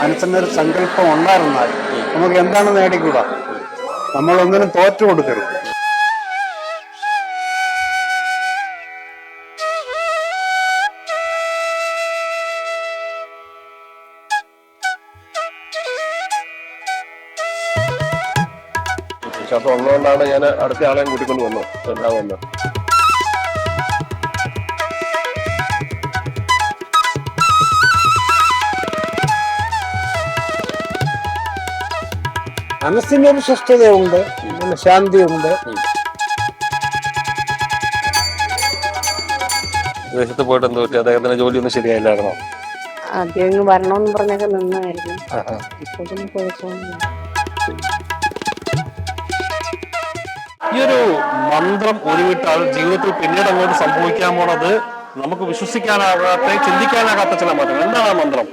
മനസ്സിനൊരു സങ്കല്പം ഉണ്ടായിരുന്നാൽ നമുക്ക് എന്താണ് നേടിക്കൂടാ? നമ്മളൊന്നിനും തോറ്റു കൊടുക്കരുത്. വിശ്വാസം ഉള്ളതുകൊണ്ടാണ് ഞാൻ അടുത്ത ആളെയും കൂട്ടിക്കൊണ്ട് വന്നത്. എല്ലാം വന്നത്? മനസ്സിനൊരു സ്വസ്ഥതയുണ്ട് പിന്നെ ശാന്തിയുണ്ട്. വിദേശത്ത് പോയിട്ട് എന്തോ അദ്ദേഹത്തിന്റെ ജോലി ഒന്നും ശരിയായില്ലായിരുന്നോ? ആദ്യം ഇങ്ങ് വരണമെന്ന് പറഞ്ഞൊക്കെ നിന്നായിരുന്നു. ഇപ്പോഴും പിന്നെ കുഴപ്പമൊന്നുമില്ല ഈ ഒരു മന്ത്രം ഉരുവിട്ടാൽ ജീവിതത്തിൽ പിന്നീട് അങ്ങോട്ട് സംഭവിക്കാൻ പോണത് നമുക്ക് വിശ്വസിക്കാനാകാത്ത ചിന്തിക്കാനാകാത്ത ചില മന്ത്രം എന്താണ് ആ മന്ത്രം?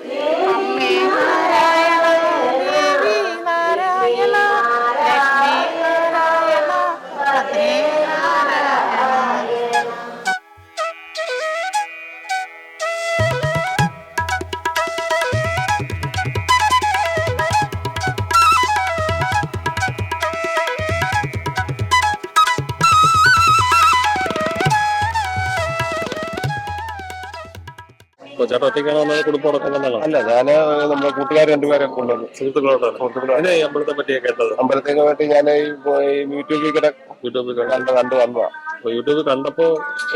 അല്ല ഞാൻ നമ്മുടെ കൂട്ടുകാർ രണ്ടുപേരെ കൊണ്ടുവന്നു സുഹൃത്തുക്കളോടാണ്. അമ്പലത്തെ പറ്റിയാ കേട്ടത്? അമ്പലത്തേക്ക് പറ്റി ഞാൻ യൂട്യൂബിൽ കൂടെ യൂട്യൂബിൽ കണ്ടു കണ്ട് വന്നതാ. അപ്പൊ യൂട്യൂബിൽ കണ്ടപ്പോ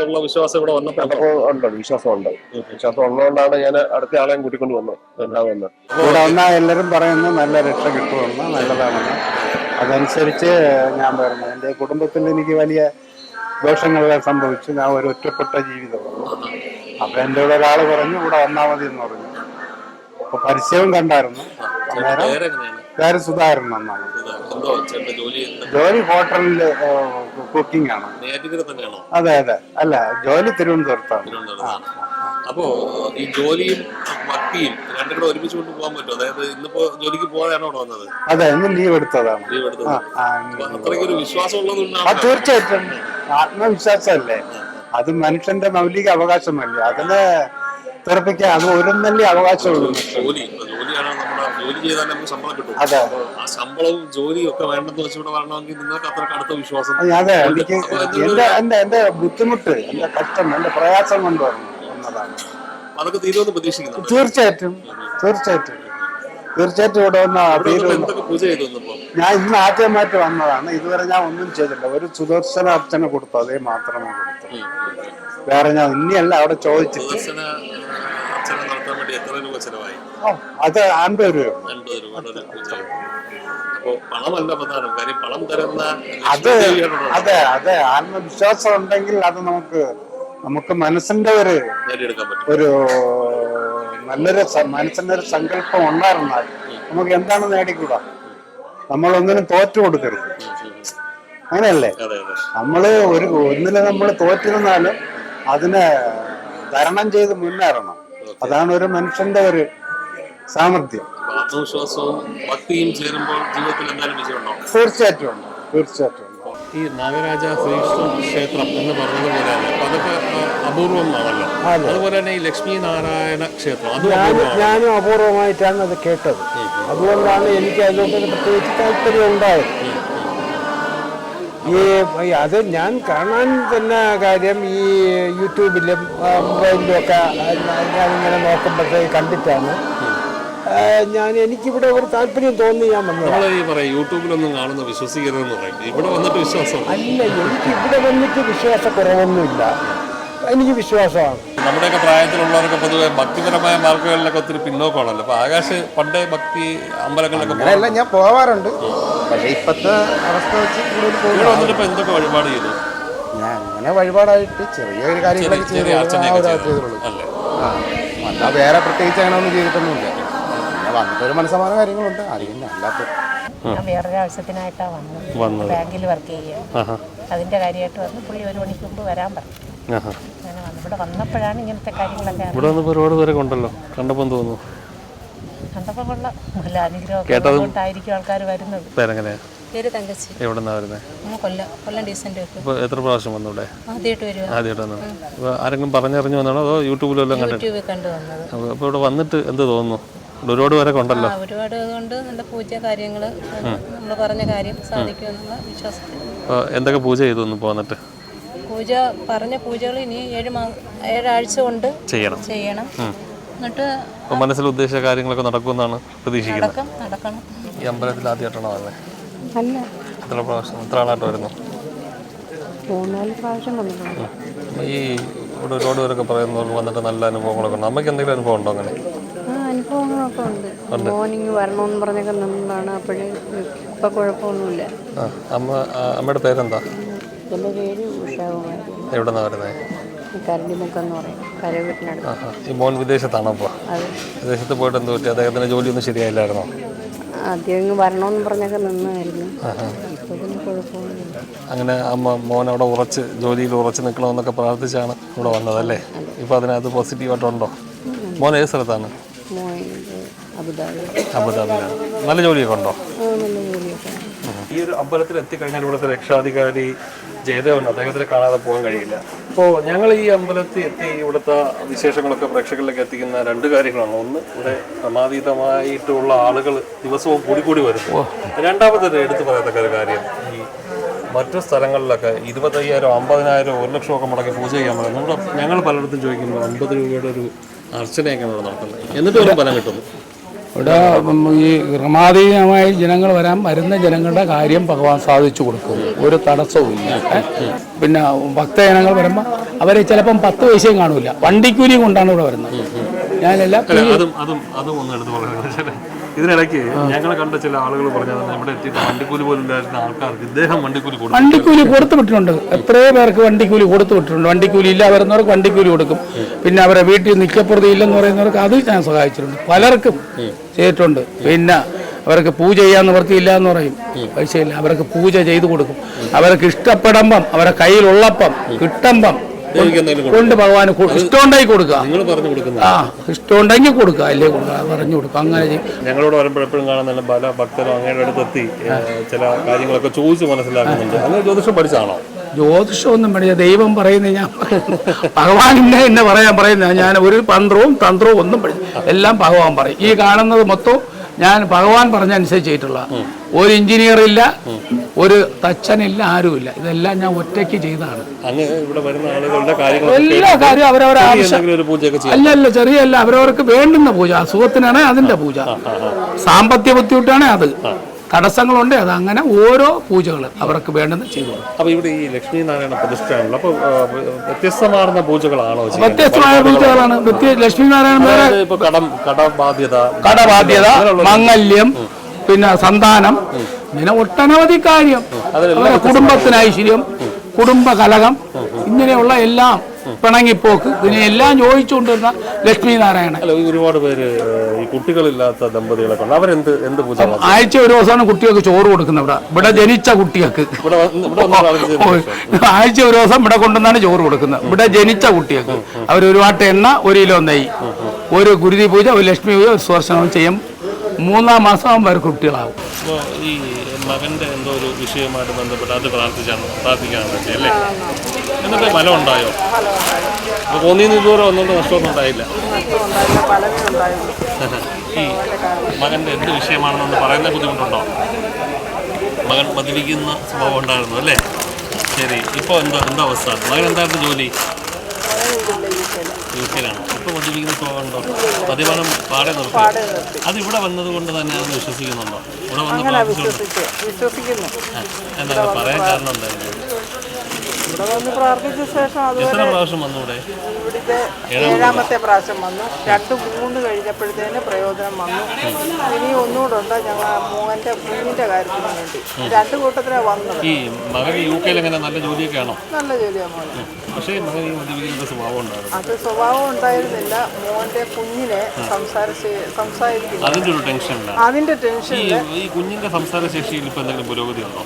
ഉള്ള വിശ്വാസം ഇവിടെ വന്നപ്പോ ഉണ്ട് വിശ്വാസം ഉണ്ട് വിശ്വാസം ഉള്ളതുകൊണ്ടാണ് ഞാൻ അടുത്ത ആളെയും കൂട്ടിക്കൊണ്ട് വന്നത്. രണ്ടാം വന്നത് ഇവിടെ വന്നാൽ എല്ലാവരും പറയുന്നു നല്ല രക്ഷ കിട്ടുമെന്ന് നല്ലതാണെന്ന്. അതനുസരിച്ച് ഞാൻ പറഞ്ഞു എന്റെ കുടുംബത്തിൽ എനിക്ക് വലിയ ദോഷങ്ങളെല്ലാം സംഭവിച്ചു. ഞാൻ ഒരു ഒറ്റപ്പെട്ട ജീവിതമാണ്. അപ്പൊ എന്റെ കൂടെ ഒരാൾ പറഞ്ഞു ഇവിടെ വന്നാൽ മതി എന്ന് പറഞ്ഞു. അപ്പൊ പരസ്യവും കണ്ടായിരുന്നു. അന്നേരം പേര് സുധാകരൻ എന്നാണ്. ജോലി ഹോട്ടലിൽ കുക്കിംഗ് ആണ്. അതെ അതെ. അല്ല ജോലി തിരുവനന്തപുരത്താണ്. അപ്പോ ഈ ജോലിയും ഭക്തിയും രണ്ടും കൂടെ ഒരുമിച്ച് കൊണ്ട് പോകാൻ പറ്റും അതായത് ഇന്നിപ്പോ ജോലിക്ക് പോകാനാണോ വന്നത്? അതെ ഇന്ന് ലീവ് എടുത്തതാണ്. ലീവ് എടുത്തത് ആ, ആ, അത്രയ്ക്ക് ഒരു വിശ്വാസം ഉള്ളതുകൊണ്ടാണ് തീർച്ചയായിട്ടും. ആത്മവിശ്വാസമല്ലേ? അത് മനുഷ്യന്റെ മൗലിക അവകാശമല്ലേ? അതിനെ തെറപ്പിക്കാൻ അത് ഒരു നല്ല അവകാശമുള്ളൂ. ജോലി ജോലിയാണ് നമ്മുടെ ജോലി ചെയ്താൽ നമുക്ക് ശമ്പളം കിട്ടും. അതെ. ആ ശമ്പളവും ജോലിയും ഒക്കെ വേണ്ടെന്ന് വെച്ച് ഇവിടെ വരണമെങ്കിൽ നിങ്ങൾക്ക് വിശ്വാസം അതെ എനിക്ക് എന്റെ എന്റെ എന്റെ ബുദ്ധിമുട്ട് എന്റെ കഷ്ടം എന്റെ പ്രയാസം കൊണ്ട് വന്നു വന്നതാണ് അതൊക്കെ തീരുമെന്ന് പ്രതീക്ഷിക്കുന്നുണ്ട്? തീർച്ചയായിട്ടും തീർച്ചയായിട്ടും. തീർച്ചയായിട്ടും ഇവിടെ വന്ന പൂജ ചെയ്തു ഞാൻ ഇന്ന് ആദ്യമായിട്ട് വന്നതാണ്. ഇതുവരെ ഞാൻ ഒന്നും ചെയ്തില്ല ഒരു സുദർശന അർച്ചന കൊടുത്തു. അതേ മാത്രമേ കൊടുത്തു. വേറെ ഞാൻ ഇനിയല്ല അവിടെ ചോദിച്ചിട്ട്. അത് അൻപത് രൂപ അത് അതെ അതെ. ആത്മവിശ്വാസം ഉണ്ടെങ്കിൽ അത് നമുക്ക് നമുക്ക് മനസ്സിന്റെ ഒരു ഒരു നല്ലൊരു മനസ്സിന്റെ ഒരു സങ്കല്പം ഉണ്ടായിരുന്നാൽ നമുക്ക് എന്താണ് നേടിക്കൂടാ? നമ്മളൊന്നിനും തോറ്റു കൊടുക്കരുത്. അങ്ങനെയല്ലേ? നമ്മൾ ഒരു ഒന്നിനെ നമ്മൾ തോറ്റിരുന്നാലും അതിനെ തരണം ചെയ്ത് മുന്നേറണം. അതാണ് ഒരു മനുഷ്യന്റെ ഒരു സാമർഥ്യം. ആത്മവിശ്വാസവും ഭക്തിയും ചേരുമ്പോൾ ജീവിതത്തിൽ എന്തായാലും തീർച്ചയായിട്ടും ഉണ്ട്. തീർച്ചയായിട്ടും ഈ നാഗരാജ ശ്രീകൃഷ്ണ ക്ഷേത്രം എന്ന് പറഞ്ഞത് പോലെ അപ്പൊ അതൊക്കെ അപൂർവമാണല്ലോ അതുപോലെ തന്നെ ഈ ലക്ഷ്മി നാരായണ ക്ഷേത്രം ഞാനും അപൂർവമായിട്ടാണ് അത് കേട്ടത്. അതുകൊണ്ടാണ് എനിക്ക് അതിനോട് പ്രത്യേകിച്ച് താല്പര്യം ഉണ്ടായത്. ഈ അത് ഞാൻ കാണാൻ തന്നെ കാര്യം ഈ യൂട്യൂബിലും മൊബൈലിലും ഒക്കെ ഞാനിങ്ങനെ നോക്കുമ്പോഴത്തേക്ക് കണ്ടിട്ടാണ്. ഞാൻ എനിക്കിവിടെ ഒരു താല്പര്യം തോന്നി ഞാൻ വന്നത്. നമ്മൾ ഈ പറയും യൂട്യൂബിലൊന്നും കാണുന്ന വിശ്വസിക്കരുതെന്ന് പറയും. ഇവിടെ വന്നിട്ട് വിശ്വാസം അല്ല എനിക്ക് ഇവിടെ വന്നിട്ട് വിശ്വാസക്കുറവൊന്നുമില്ല. എനിക്ക് വിശ്വാസമാണ്. നമ്മുടെയൊക്കെ പ്രായത്തിലുള്ളവരൊക്കെ പൊതുവെ ഭക്തിപരമായ മാർഗങ്ങളിലൊക്കെ ഒത്തിരി പിന്നോക്കമാണല്ലോ. അപ്പൊ ആകാശ് പണ്ടേ ഭക്തി അമ്പലങ്ങളിലൊക്കെ അങ്ങനെയല്ല ഞാൻ പോവാറുണ്ട്. പക്ഷെ ഇപ്പത്തെ അവസ്ഥ വെച്ച് കൂടുതൽ ഇവിടെ പോകുന്നു വന്നിട്ട് ഇപ്പൊ എന്തൊക്കെ വഴിപാട് ചെയ്തു? ഞാൻ അങ്ങനെ വഴിപാടായിട്ട് ചെറിയൊരു കാര്യങ്ങളൊക്കെ ചെറിയ ചെയ്തു ആ അർച്ചനയൊക്കെ ഒരു ചെയ്തു. ചെയ്തുള്ളൂ അല്ലേ? ആ അല്ല വേറെ പ്രത്യേകിച്ച് അങ്ങനെ ഒന്നും ചെയ്തിട്ടൊന്നുമില്ല. പിന്നെ വന്നിട്ടൊരു മനസ്സമാന കാര്യങ്ങളുണ്ട്. അറിയില്ല അല്ലാത്ത ഞാൻ വേറൊരു ആവശ്യത്തിനായിട്ടാണ് വന്നത്. ബാങ്കിൽ വർക്ക് ചെയ്യുക അതിന്റെ കാര്യമായിട്ട് വന്ന് പുള്ളി ഒരു മണിക്ക് മുമ്പ് വരാൻ പറഞ്ഞു. അങ്ങനെ വന്നു. ഇവിടെ വന്നപ്പോഴാണ് ഇങ്ങനത്തെ കാര്യങ്ങളൊക്കെ ഇവിടെ വന്നപ്പോ ഒരുപാട് പേരെ കൊണ്ടല്ലോ കണ്ടപ്പം തോന്നുന്നു. കണ്ടപ്പോൾ കൊള്ളാം നല്ല അനുഗ്രഹം കൊണ്ടായിരിക്കും ആൾക്കാർ വരുന്നത്. എത്ര പ്രാവശ്യം വന്നു ഇവിടെ? ആദ്യമായിട്ട് വന്നു. ആരെങ്കിലും പറഞ്ഞറിഞ്ഞു വന്നാണോ? അതോ യൂട്യൂബിലെല്ലാം കണ്ടു വന്നത്. അപ്പൊ അപ്പൊ ഇവിടെ വന്നിട്ട് എന്ത് തോന്നുന്നു? ഒരുപാട് പേരൊക്കെ കൊണ്ടല്ലോ? ഒരുപാട് കൊണ്ട് നല്ല പൂജ കാര്യങ്ങൾ നമ്മൾ പറഞ്ഞ കാര്യം സാധിക്കുമെന്നുള്ള വിശ്വാസത്തിൽ അപ്പോൾ എന്തൊക്കെ പൂജ ചെയ്തു ഒന്ന് പോന്നിട്ട്? പൂജ പറഞ്ഞ പൂജകൾ ഇനി ഏഴ് മാ ഏഴാഴ്ച കൊണ്ട് ചെയ്യണം. ചെയ്യണം. എന്നിട്ട് അപ്പോൾ മനസ്സിൽ ഉദ്ദേശിച്ച കാര്യങ്ങളൊക്കെ നടക്കുമെന്നാണ് പ്രതീക്ഷിക്കുന്നത്. നടക്കം നടക്കണം. ഈ അമ്പലത്തിൽ ആദ്യമായിട്ടാണോ വന്നത് അല്ല. എത്ര പ്രാവശ്യം എത്ര ആളായിട്ട് വരുന്നു? മൂന്നാൽ പ്രാവശ്യം വന്നിട്ടുണ്ട്. ഈ ഇവിടെ ഒരുപാട് പേരൊക്കെ പറയുന്നവർക്ക് വന്നിട്ട് നല്ല അനുഭവങ്ങളൊക്കെ ഉണ്ട്. അമ്മയ്ക്ക് എന്തെങ്കിലും അനുഭവം ഉണ്ടോ അങ്ങനെ? അനുഭവങ്ങളൊക്കെ ഉണ്ട്. മോർണിംഗ് വരണമെന്ന് പറഞ്ഞൊക്കെ നിന്നതാണ് അപ്പോഴേ ഇപ്പം കുഴപ്പമൊന്നുമില്ല. അമ്മ അമ്മയുടെ പേരെന്താ? എന്റെ പേര് എവിടെ നിന്നാണ് വരുന്നത് കരണ്ടിമുക്കെന്ന് പറയും. കരവീട്ടിനടുത്ത്. ആഹാ ഈ മോൻ വിദേശത്താണോ അപ്പോൾ അത്. വിദേശത്ത് പോയിട്ട് എന്ത് പറ്റി? അദ്ദേഹത്തിന്റെ ജോലിയൊന്നും ശരിയായില്ലായിരുന്നോ? ആദ്യം വരണമെന്ന് പറഞ്ഞൊക്കെ നിന്നായിരുന്നു. ഇപ്പോൾ പിന്നെ കുഴപ്പമൊന്നുമില്ല. അങ്ങനെ അമ്മ മോൻ അവിടെ ഉറച്ച് ജോലിയിൽ ഉറച്ച് നിൽക്കണമെന്നൊക്കെ പ്രാർത്ഥിച്ചാണ് ഇവിടെ വന്നത് അല്ലേ? ഇപ്പോൾ അതിനകത്ത് പോസിറ്റീവായിട്ടുണ്ടോ? മോൻ ഏത് സ്ഥലത്താണ്? അബുദാബി. അബുദാബിയിലാണ് നല്ല ജോലിയൊക്കെ ഉണ്ടോ? ആ, നല്ല ജോലിയൊക്കെ ഈ ഒരു അമ്പലത്തിൽ എത്തിക്കഴിഞ്ഞാൽ ഇവിടുത്തെ രക്ഷാധികാരി ജയദേവൻ അദ്ദേഹത്തിനെ കാണാതെ പോകാൻ കഴിയില്ല. അപ്പോൾ ഞങ്ങൾ ഈ അമ്പലത്തിൽ എത്തി ഇവിടുത്തെ വിശേഷങ്ങളൊക്കെ പ്രേക്ഷകരിലേക്ക് എത്തിക്കുന്ന രണ്ട് കാര്യങ്ങളാണ്. ഒന്ന് ഇവിടെ സമാതീതമായിട്ടുള്ള ആളുകൾ ദിവസവും കൂടി കൂടി വരുന്നു രണ്ടാമത്തെ എടുത്തു പറയത്തക്ക ഒരു കാര്യം. ഈ മറ്റു സ്ഥലങ്ങളിലൊക്കെ ഇരുപത്തയ്യായിരം അമ്പതിനായിരം ഒരു ലക്ഷം ഒക്കെ മുടക്കി പൂജ ചെയ്യാൻ പറയും. നമ്മുടെ ഞങ്ങൾ പലയിടത്തും ചോദിക്കുമ്പോൾ അമ്പത് രൂപയുടെ ഒരു അർച്ചനയൊക്കെയാണ് ഇവിടെ നടക്കുന്നത്. എന്നിട്ട് ഒരു ഫലം കിട്ടുന്നു. ഇവിടെ ഈ ക്രമാതീതമായി ജനങ്ങൾ വരാൻ വരുന്ന ജനങ്ങളുടെ കാര്യം ഭഗവാൻ സാധിച്ചു കൊടുക്കും ഒരു തടസ്സവും ഇല്ല. പിന്നെ ഭക്തജനങ്ങൾ വരുമ്പോൾ അവരെ ചിലപ്പം പത്ത് പൈസയും കാണൂല. വണ്ടിക്കൂലി കൊണ്ടാണ് ഇവിടെ വരുന്നത്. ഞാനെല്ലാം അതും അതും അതും ഒന്ന് എടുത്ത് ഇതിനിടയ്ക്ക് ഞങ്ങൾ കണ്ട ചില ആളുകൾ പറഞ്ഞത് ഇവിടെ എത്തിയിട്ട് വണ്ടിക്കൂലി പോലും ഇല്ലായിരുന്ന ആൾക്കാർക്ക് ഇദ്ദേഹം വണ്ടിക്കൂലി കൊടുക്കും വണ്ടിക്കൂലി കൊടുത്തു വിട്ടിട്ടുണ്ട്. എത്രയോ പേർക്ക് വണ്ടിക്കൂലി കൊടുത്തു വിട്ടിട്ടുണ്ട്. വണ്ടിക്കൂലി ഇല്ല വരുന്നവർക്ക് വണ്ടിക്കൂലി കൊടുക്കും. പിന്നെ അവരെ വീട്ടിൽ നിൽക്കപ്പുറത്ത് ഇല്ലെന്ന് പറയുന്നവർക്ക് അത് ഞാൻ സഹായിച്ചിട്ടുണ്ട്. പലർക്കും ചെയ്തിട്ടുണ്ട്. പിന്നെ അവർക്ക് പൂജ ചെയ്യാൻ നിവർത്തിയില്ല എന്ന് പറയും. പൈസയില്ല. അവർക്ക് പൂജ ചെയ്തു കൊടുക്കും. അവർക്ക് ഇഷ്ടപ്പെടുമ്പം അവരെ കയ്യിലുള്ളപ്പം കിട്ടുമ്പം കൊണ്ട് ഭഗവാന് ഇഷ്ടമുണ്ടായി കൊടുക്കുക. നിങ്ങൾ പറഞ്ഞു കൊടുക്കുന്നത് ആ ഇഷ്ടമുണ്ടെങ്കിൽ കൊടുക്കുക. അല്ലേ കൊടുക്കുക? പറഞ്ഞു കൊടുക്കുക. അങ്ങനെ ഞങ്ങളോട് വരുമ്പോഴെപ്പോഴും കാണുന്ന പല ഭക്തരും അങ്ങയുടെ അടുത്തെത്തി ചില കാര്യങ്ങളൊക്കെ ചോദിച്ച് മനസ്സിലാക്കുന്നുണ്ട്. അങ്ങനെ ജ്യോതിഷം പഠിച്ചാണോ? ജ്യോതിഷമൊന്നും പഠിച്ച ദൈവം പറയുന്നത് ഞാൻ ഭഗവാൻ ഇന്നെ എന്നെ പറയാൻ പറയുന്നത് ഞാൻ ഒരു തന്ത്രവും തന്ത്രവും ഒന്നും പഠിച്ചു എല്ലാം ഭഗവാൻ പറയും. ഈ കാണുന്നത് മൊത്തം ഞാൻ ഭഗവാൻ പറഞ്ഞനുസരിച്ച് ചെയ്തിട്ടുള്ള ഒരു എഞ്ചിനീയർ ഇല്ല ഒരു തച്ചനില്ല ആരുമില്ല. ഇതെല്ലാം ഞാൻ ഒറ്റയ്ക്ക് കാര്യങ്ങളൊക്കെ എല്ലാ കാര്യവും അവരവരെ ചെറിയ അല്ല ചെറിയ അല്ല അവരവർക്ക് വേണ്ടുന്ന പൂജ. അസുഖത്തിനാണ് അതിന്റെ പൂജ. സാമ്പത്തിക ബുദ്ധിമുട്ടാണ് അത്. തടസ്സങ്ങളുണ്ട് അത് അങ്ങനെ ഓരോ പൂജകൾ അവർക്ക് വേണ്ടെന്ന് ചെയ്തു അപ്പോൾ ഇവിടെ ഈ ലക്ഷ്മി നാരായണ പ്രതിഷ്ഠയാണല്ലോ. അപ്പൊ വ്യത്യസ്തമാർന്ന പൂജകളാണോ? വ്യത്യസ്തമായ പൂജകളാണ്. ലക്ഷ്മി നാരായണ വേറെ കടം കടബാധ്യത കടബാധ്യത മംഗല്യം പിന്നെ സന്താനം ഇങ്ങനെ ഒട്ടനവധി കാര്യം. കുടുംബത്തിന് ഐശ്വര്യം കുടുംബ കലകം ഇങ്ങനെയുള്ള എല്ലാം പിണങ്ങിപ്പോക്ക്. ഇതിനെല്ലാം ചോദിച്ചുകൊണ്ടിരുന്ന ലക്ഷ്മി നാരായണൻ. അല്ല ഒരുപാട് പേര് ഈ കുട്ടികളില്ലാത്ത ദമ്പതികളെ കൊണ്ട് അവരെന്ത് എന്ത് പൂജ ആഴ്ച ഒരു ദിവസമാണ് കുട്ടികൾക്ക് ചോറ് കൊടുക്കുന്നത് ഇവിടെ. ഇവിടെ ജനിച്ച കുട്ടികൾക്ക്. ആഴ്ച ഒരു ദിവസം ഇവിടെ കൊണ്ടുവന്നാണ് ചോറ് കൊടുക്കുന്നത്. ഇവിടെ ജനിച്ച കുട്ടികൾക്ക്. അവർ ഒരു വാട്ട് എണ്ണ ഒരു കിലോ നെയ്യ്. ഒരു ഗുരുതി പൂജ ഒരു ലക്ഷ്മി പൂജ ഒരു സ്പർശനം ചെയ്യും മൂന്നാം മാസം ആകുമ്പോൾ അവർ കുട്ടികളാവും ഈ മകന്റെ എന്തോ ഒരു വിഷയവുമായിട്ട് ബന്ധപ്പെട്ട് അത് പ്രാർത്ഥിച്ചാണ് പ്രാർത്ഥിക്കാൻ വേണ്ടി അല്ലേ എന്നിട്ട് ഫലം ഉണ്ടായോ അപ്പൊ ഒന്നിന് ഇതുവരെ ഒന്നുകൊണ്ട് നഷ്ടമൊന്നും ഉണ്ടായില്ല ഈ മകന്റെ എന്ത് വിഷയമാണെന്നൊന്ന് പറയുന്ന ബുദ്ധിമുട്ടുണ്ടോ? മകൻ മതിലിക്കുന്ന സ്വഭാവം ഉണ്ടായിരുന്നു അല്ലേ? ശരി ഇപ്പോൾ എന്താ എന്താ അവസ്ഥ? മകൻ എന്തായിരുന്നു ജോലി? യു കെയിലാണ് ഇപ്പോൾ മദ്യപിക്കുന്ന സ്വഭാവം ഉണ്ടോ മദ്യപാനം പാടെ നിർത്തി. അത് ഇവിടെ വന്നത് കൊണ്ട് തന്നെ വിശ്വസിക്കുന്നുണ്ടോ? ഇവിടെ വന്ന് വിശ്വസിക്കുന്നു. എന്താ പറയാൻ കാരണം എന്തായിരുന്നു ഇവിടെ വന്ന് പ്രാർത്ഥിച്ച ശേഷം എത്ര പ്രാവശ്യം വന്നൂടെ ഇവിടുത്തെ ഏഴാമത്തെ പ്രാവശ്യം വന്നു. രണ്ട് മൂന്ന് കഴിഞ്ഞപ്പോഴത്തേന് പ്രയോജനം വന്നു. ഇനി ഒന്നുകൂടെ ഉണ്ട്. ഞങ്ങൾ മോഹന്റെ കുഞ്ഞിന്റെ കാര്യത്തിന് വേണ്ടി. രണ്ട് കൂട്ടത്തിലാണ് വന്നത്. ഈ മകൻ യു കെയിൽ എങ്ങനെ? നല്ല ജോലിയൊക്കെ ആണോ? നല്ല ജോലിയാണ് മോനെ. പക്ഷേ മകൻ ഈ മദ്യപിക്കുന്ന സ്വഭാവം ഉണ്ടായിരുന്നു അത് സ്വഭാവം ഉണ്ടായിരുന്നില്ല. മോന്റെ കുഞ്ഞിനെ സംസാരിച്ച് സംസാരിക്കുന്നു അതിന്റെ ഒരു ടെൻഷനിലാണ് അതിന്റെ ടെൻഷൻ ടെൻഷനിൽ ഈ കുഞ്ഞിന്റെ സംസാര ശേഷിയിൽ ഇപ്പൊ എന്തെങ്കിലും പുരോഗതി ഉണ്ടോ?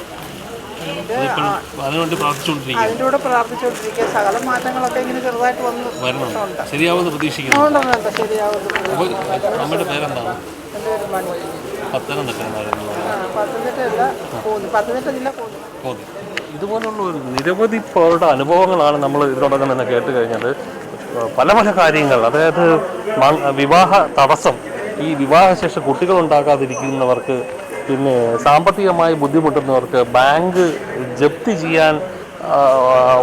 അതിനുവേണ്ടി പ്രാർത്ഥിച്ചുകൊണ്ടിരിക്കുക അതിന്റെ കൂടെ പ്രാർത്ഥിച്ചുകൊണ്ടിരിക്കുക സകല മാറ്റങ്ങളൊക്കെ ഇങ്ങനെ ചെറുതായിട്ട് വന്നു വരണം. ശരിയാവുമെന്ന് പ്രതീക്ഷിക്കുന്നു. ശരിയാവുന്നു നമ്മുടെ പേരെന്താണ്? പത്തനംതിട്ട പത്തനംതിട്ട ജില്ല പോന്നി. ഇതുപോലുള്ള ഒരു നിരവധി പേരുടെ അനുഭവങ്ങളാണ് നമ്മൾ ഇതിനോടകം തന്നെ കേട്ട് കഴിഞ്ഞത്. പല പല കാര്യങ്ങൾ. അതായത് വിവാഹ തടസ്സം. ഈ വിവാഹശേഷം കുട്ടികൾ ഉണ്ടാകാതിരിക്കുന്നവർക്ക് പിന്നെ സാമ്പത്തികമായി ബുദ്ധിമുട്ടുന്നവർക്ക് ബാങ്ക് ജപ്തി ചെയ്യാൻ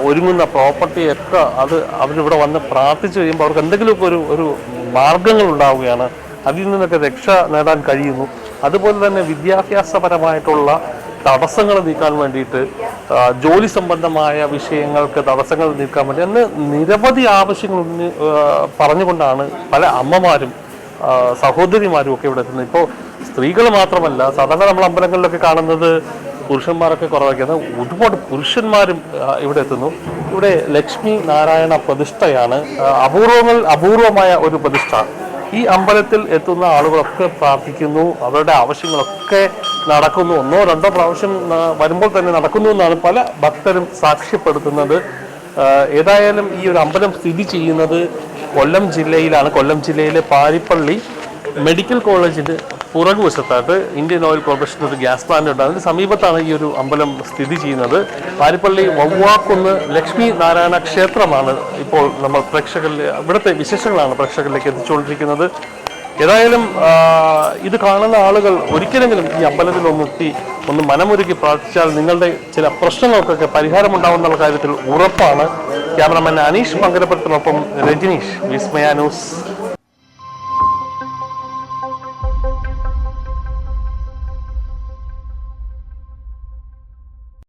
ഒരുങ്ങുന്ന പ്രോപ്പർട്ടി പ്രോപ്പർട്ടിയൊക്കെ അത് അവരിവിടെ വന്ന് പ്രാർത്ഥിച്ചു കഴിയുമ്പോൾ അവർക്ക് എന്തെങ്കിലുമൊക്കെ ഒരു ഒരു മാർഗങ്ങൾ ഉണ്ടാവുകയാണ്. അതിൽ നിന്നൊക്കെ രക്ഷ നേടാൻ കഴിയുന്നു. അതുപോലെ തന്നെ വിദ്യാഭ്യാസപരമായിട്ടുള്ള തടസ്സങ്ങൾ നീക്കാൻ വേണ്ടിയിട്ട് ജോലി സംബന്ധമായ വിഷയങ്ങൾക്ക് തടസ്സങ്ങൾ നീക്കാൻ വേണ്ടി അന്ന് നിരവധി ആവശ്യങ്ങൾ പറഞ്ഞുകൊണ്ടാണ് പല അമ്മമാരും സഹോദരിമാരും ഒക്കെ ഇവിടെ എത്തുന്നത്. ഇപ്പോൾ സ്ത്രീകൾ മാത്രമല്ല സാധാരണ നമ്മൾ അമ്പലങ്ങളിലൊക്കെ കാണുന്നത് പുരുഷന്മാരൊക്കെ കുറവാക്കുന്നത് ഒരുപാട് പുരുഷന്മാരും ഇവിടെ എത്തുന്നു. ഇവിടെ ലക്ഷ്മി നാരായണ പ്രതിഷ്ഠയാണ്. അപൂർവങ്ങൾ അപൂർവമായ ഒരു പ്രതിഷ്ഠ. ഈ അമ്പലത്തിൽ എത്തുന്ന ആളുകളൊക്കെ പ്രാർത്ഥിക്കുന്നു. അവരുടെ ആവശ്യങ്ങളൊക്കെ നടക്കുന്നു. ഒന്നോ രണ്ടോ പ്രാവശ്യം വരുമ്പോൾ തന്നെ നടക്കുന്നു എന്നാണ് പല ഭക്തരും സാക്ഷ്യപ്പെടുത്തുന്നത്. ഏതായാലും ഈ ഒരു അമ്പലം സ്ഥിതി ചെയ്യുന്നത് കൊല്ലം ജില്ലയിലാണ്. കൊല്ലം ജില്ലയിലെ പാരിപ്പള്ളി മെഡിക്കൽ കോളേജിന് പുറകുവശത്തായിട്ട് ഇന്ത്യൻ ഓയിൽ കോർപ്പറേഷൻ ഒരു ഗ്യാസ് പ്ലാന്റ് ഉണ്ട്. അതിന് സമീപത്താണ് ഈ ഒരു അമ്പലം സ്ഥിതി ചെയ്യുന്നത്. പാരിപ്പള്ളി വവ്വാക്കുന്ന് ലക്ഷ്മി നാരായണ ക്ഷേത്രമാണ് ഇപ്പോൾ നമ്മൾ പ്രേക്ഷകരിൽ ഇവിടുത്തെ വിശേഷങ്ങളാണ് പ്രേക്ഷകരിലേക്ക് എത്തിച്ചുകൊണ്ടിരിക്കുന്നത്. ഏതായാലും ഇത് കാണുന്ന ആളുകൾ ഒരിക്കലെങ്കിലും ഈ അമ്പലത്തിൽ ഒന്നെത്തി ഒന്ന് മനമൊരുക്കി പ്രാർത്ഥിച്ചാൽ നിങ്ങളുടെ ചില പ്രശ്നങ്ങൾക്കൊക്കെ പരിഹാരമുണ്ടാവുന്നുള്ള കാര്യത്തിൽ ഉറപ്പാണ്. ക്യാമറമാൻ അനീഷ് മംഗലപുരത്തിനൊപ്പം രജനീഷ് വിസ്മയ ന്യൂസ്.